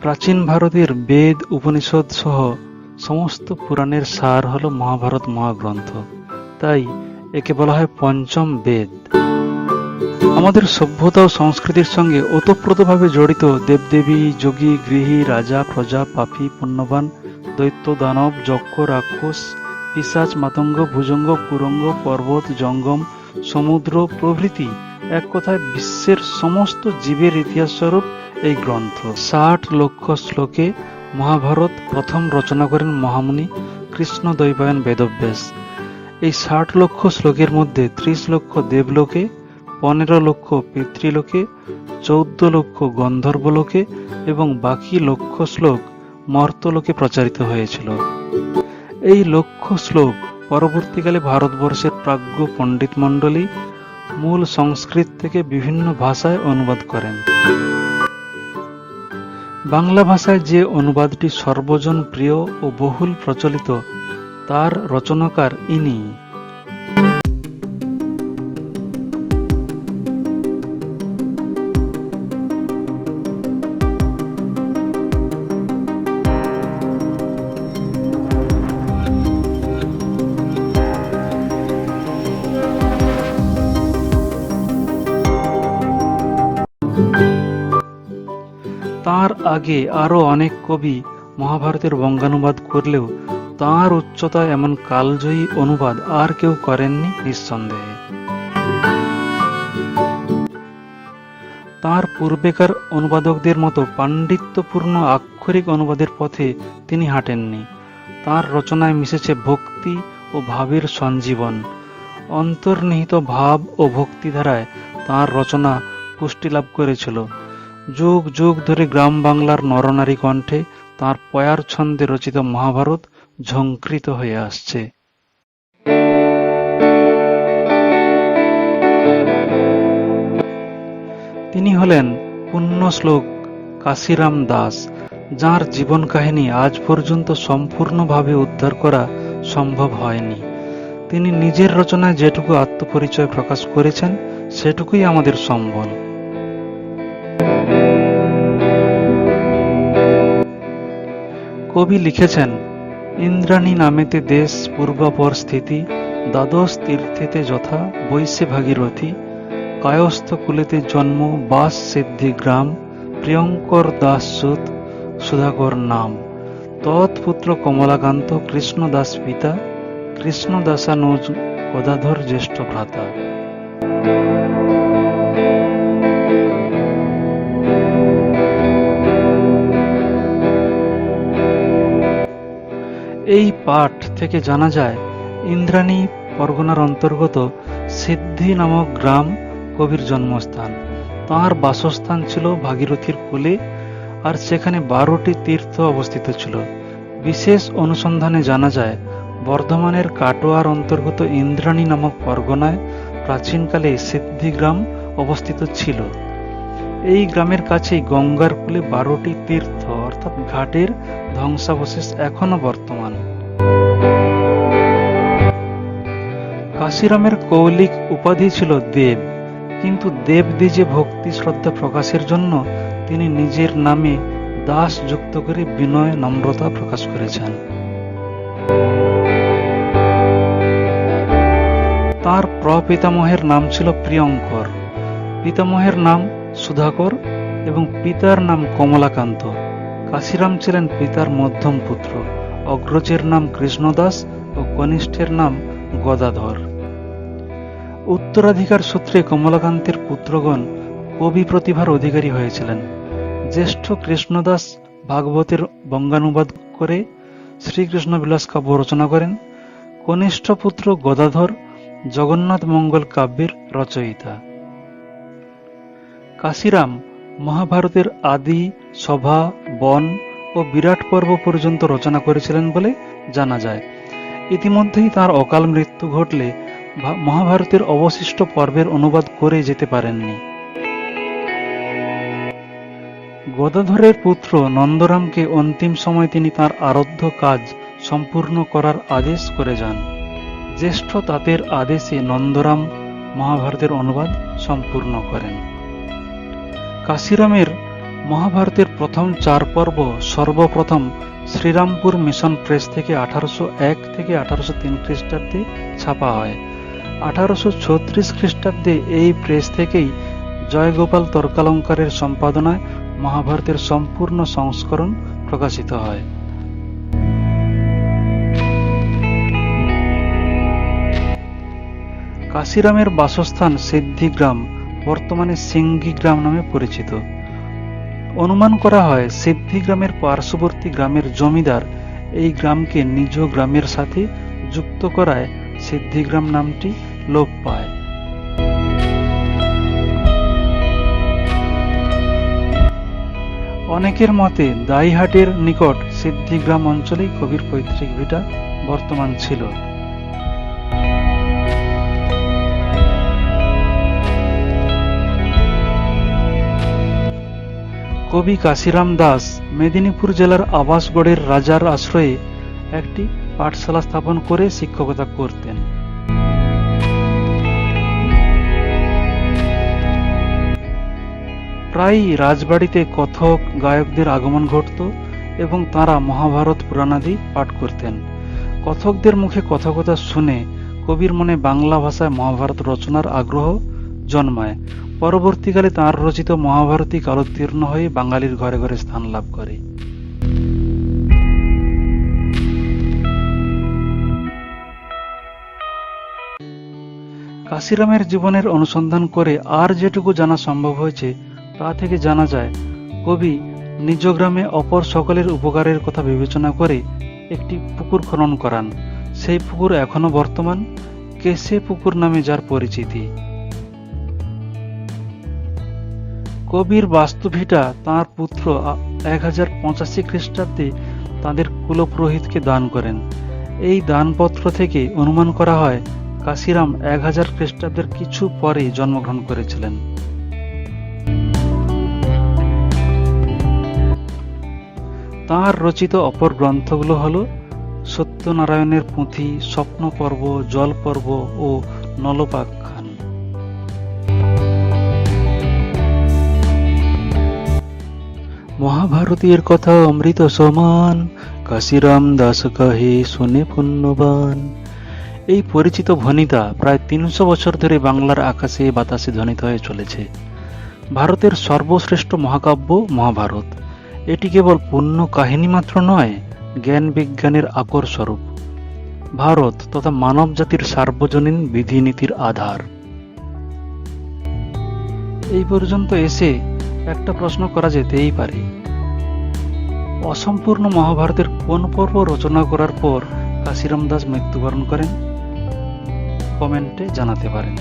প্রাচীন ভারতের বেদ, উপনিষদ সহ সমস্ত পুরাণের সার হল মহাভারত মহাগ্রন্থ। তাই একে বলা হয় পঞ্চম বেদ। আমাদের সভ্যতা ও সংস্কৃতির সঙ্গে ওতপ্রোতভাবে জড়িত দেবদেবী, যোগী, গৃহী, রাজা, প্রজা, পাপী, পুণ্যবান, দৈত্য, দানব, যক্ষ, রাক্ষস, পিসাচ, মাতঙ্গ, ভুজঙ্গ, কুরঙ্গ, পর্বত, জঙ্গম, সমুদ্র প্রভৃতি এক কথায় বিশ্বের সমস্ত জীবের ইতিহাস স্বরূপ এই গ্রন্থ। ষাট লক্ষ শ্লোকে মহাভারত প্রথম রচনা করেন মহামুনি কৃষ্ণ দৈবায়ন বেদব্যাস। এই ষাট লক্ষ শ্লোকের মধ্যে ত্রিশ লক্ষ দেবলোকে, পনেরো লক্ষ পিতৃলোকে, চৌদ্দ লক্ষ গন্ধর্বলোকে এবং বাকি লক্ষ শ্লোক মর্তলোকে প্রচারিত হয়েছিল। এই লক্ষ শ্লোক পরবর্তীকালে ভারতবর্ষের প্রাজ্ঞ পণ্ডিত মণ্ডলী মূল সংস্কৃত থেকে বিভিন্ন ভাষায় অনুবাদ করেন। বাংলা ভাষায় যে অনুবাদটি সর্বজন প্রিয় ও বহুল প্রচলিত তার রচনাকার ইনি। তার আগে আরও অনেক কবি মহাভারতের বঙ্গানুবাদ করলেও তার উচ্চতা এমন কালজয়ী অনুবাদ আর কেউ করেননি নিঃসন্দেহে। তার পূর্বেকার অনুবাদকদের মতো পাণ্ডিত্যপূর্ণ আক্ষরিক অনুবাদের পথে তিনি হাঁটেননি। তার রচনায় মিশেছে ভক্তি ও ভাবের সঞ্জীবন। অন্তর্নিহিত ভাব ও ভক্তি ভক্তিধারায় তার রচনা পুষ্টি লাভ করেছিল। যুগ যুগ ধরে গ্রাম বাংলার নরনারী কণ্ঠে তাঁর পয়ার ছন্দে রচিত মহাভারত ঝঙ্কৃত হয়ে আসছে। তিনি হলেন পুণ্যশ্লোক কাশিরাম দাস, যার জীবন কাহিনী আজ পর্যন্ত সম্পূর্ণভাবে উদ্ধার করা সম্ভব হয়নি। তিনি নিজের রচনায় যেটুকু আত্মপরিচয় প্রকাশ করেছেন, সেটুকুই আমাদের সম্বল। কবি লিখেছেন, ইন্দ্রাণী নামেতে দেশ পূর্বাপর স্থিতি, দ্বাদশ তীর্থেতে যথা বৈশে ভাগীরথী, কায়স্থ কুলেতে জন্ম, বাস সিদ্ধি গ্রাম, প্রিয়ঙ্কর দাসসুত সুধাকর নাম। তৎপুত্র কমলাকান্ত কৃষ্ণ দাস পিতা কৃষ্ণ দাসানুজ গদাধর জ্যেষ্ঠ ভ্রাতা। এই পাঠ থেকে জানা যায়, ইন্দ্রাণী পরগনার অন্তর্গত সিদ্ধি নামক গ্রাম কবির জন্মস্থান। তাঁর বাসস্থান ছিল ভাগীরথীর কোলে আর সেখানে বারোটি তীর্থ অবস্থিত ছিল। বিশেষ অনুসন্ধানে জানা যায়, বর্ধমানের কাটোয়ার অন্তর্গত ইন্দ্রাণী নামক পরগনায় প্রাচীনকালে সিদ্ধি গ্রাম অবস্থিত ছিল। এই গ্রামের কাছেই গঙ্গার কূলে বারোটি তীর্থ, অর্থাৎ ঘাটের ধ্বংসাবশেষ এখনও বর্তমান। কাশিরামের কৌলিক উপাধি ছিল দেব, কিন্তু দেব দ্বিজে ভক্তি শ্রদ্ধা প্রকাশের জন্য তিনি নিজের নামে দাস যুক্ত করে বিনয় নম্রতা প্রকাশ করেছেন। তার প্রপিতামহের নাম ছিল প্রিয়ঙ্কর। পিতামহের নাম সুধাকর এবং পিতার নাম কমলাকান্ত। কাশিরাম ছিলেন পিতার মধ্যম পুত্র। অগ্রজের নাম কৃষ্ণদাস ও কনিষ্ঠের নাম গদাধর। উত্তরাধিকার সূত্রে কমলাকান্তের পুত্রগণ কবি প্রতিভার অধিকারী হয়েছিলেন। জ্যেষ্ঠ কৃষ্ণদাস ভাগবতের বঙ্গানুবাদ করে শ্রীকৃষ্ণ বিলাস কাব্য রচনা করেন। কনিষ্ঠ পুত্র গদাধর জগন্নাথ মঙ্গল কাব্যের রচয়িতা। কাশিরাম মহাভারতের আদি, সভা, বন ও বিরাট পর্ব পর্যন্ত রচনা করেছিলেন বলে জানা যায়। ইতিমধ্যেই তার অকাল মৃত্যু ঘটলে মহাভারতের অবশিষ্ট পর্বের অনুবাদ করে যেতে পারেননি। গদাধরের পুত্র নন্দরামকে অন্তিম সময় তিনি তার আরাধ্য কাজ সম্পূর্ণ করার আদেশ করে যান। জ্যেষ্ঠ তাঁতের আদেশে নন্দরাম মহাভারতের অনুবাদ সম্পূর্ণ করেন। কাশিরামের মহাভারতের প্রথম চার পর্ব সর্বপ্রথম শ্রীরামপুর মিশন প্রেস থেকে আঠারোশো এক থেকে আঠারোশো তিন খ্রিস্টাব্দে ছাপা হয়। আঠারোশো ছত্রিশ খ্রিস্টাব্দে এই প্রেস থেকেই জয়গোপাল তর্কালঙ্কারের সম্পাদনায় মহাভারতের সম্পূর্ণ সংস্করণ প্রকাশিত হয়। কাশিরামের বাসস্থান সিদ্ধিগ্রাম। বর্তমানে সিঙ্গি গ্রাম নামে পরিচিত। অনুমান করা হয়, সিদ্ধি গ্রামের পার্শ্ববর্তী গ্রামের জমিদার এই গ্রামকে নিজ গ্রামের সাথে যুক্ত করায় সিদ্ধিগ্রাম নামটি লোপ পায়। অনেকের মতে দাইহাটের নিকট সিদ্ধিগ্রাম অঞ্চলেই কবির পৈতৃক ভিটা বর্তমান ছিল। কবি কাশিরাম দাস মেদিনীপুর জেলার আবাসগড়ের রাজার আশ্রয়ে একটি পাঠশালা স্থাপন করে শিক্ষকতা করতেন। প্রায়ই রাজবাড়িতে কথক, গায়কদের আগমন ঘটত এবং তারা মহাভারত পুরাণাদি পাঠ করতেন। কথকদের মুখে কথকতা শুনে কবির মনে বাংলা ভাষায় মহাভারত রচনার আগ্রহ জন্মায়। পরবর্তীকালে তাঁর রচিত মহাভারতী কালোত্তীর্ণ হয়ে বাঙালির ঘরে ঘরে স্থান লাভ করে। কাশিরামের জীবনের অনুসন্ধান করে আর যেটুকু জানা সম্ভব হয়েছে, তা থেকে জানা যায়, কবি নিজ গ্রামে অপর সকলের উপকারের কথা বিবেচনা করে একটি পুকুর খনন করান। সেই পুকুর এখনও বর্তমান, কেসে পুকুর নামে যার পরিচিতি। কবির বাস্তুভিটা তাঁর পুত্র এক হাজার পঁচাশি খ্রিস্টাব্দে তাঁদের কুলপুরোহিতকে দান করেন। এই দানপত্র থেকে অনুমান করা হয়, কাশিরাম এক হাজার খ্রিস্টাব্দের কিছু পরে জন্মগ্রহণ করেছিলেন। তাঁর রচিত অপর গ্রন্থগুলো হল, সত্যনারায়ণের পুঁথি স্বপ্ন পর্ব জল পর্ব ও নলপাখ্যান মহাভারতীর কথা অমৃত সমান। কাশিরাম দাস কহে, শুনে পুণ্যবান। এই পরিচিত ভনিতা প্রায় তিনশো বছর ধরে বাংলার আকাশে বাতাসে ধ্বনিত হয়ে চলেছে। ভারতের সর্বশ্রেষ্ঠ মহাকাব্য মহাভারত। এটি কেবল পূর্ণ কাহিনী মাত্র নয়, জ্ঞান বিজ্ঞানের আকর স্বরূপ। ভারত তথা মানব জাতির সার্বজনীন বিধিনীতির আধার। এই পর্যন্ত এসে একটা প্রশ্ন করা যেতেই পারে। অসম্পূর্ণ মহাভারতের কোন পর্ব রচনা করার পর কাশিরাম দাস মৃত্যুবরণ করেন? কমেন্টে জানাতে পারেন।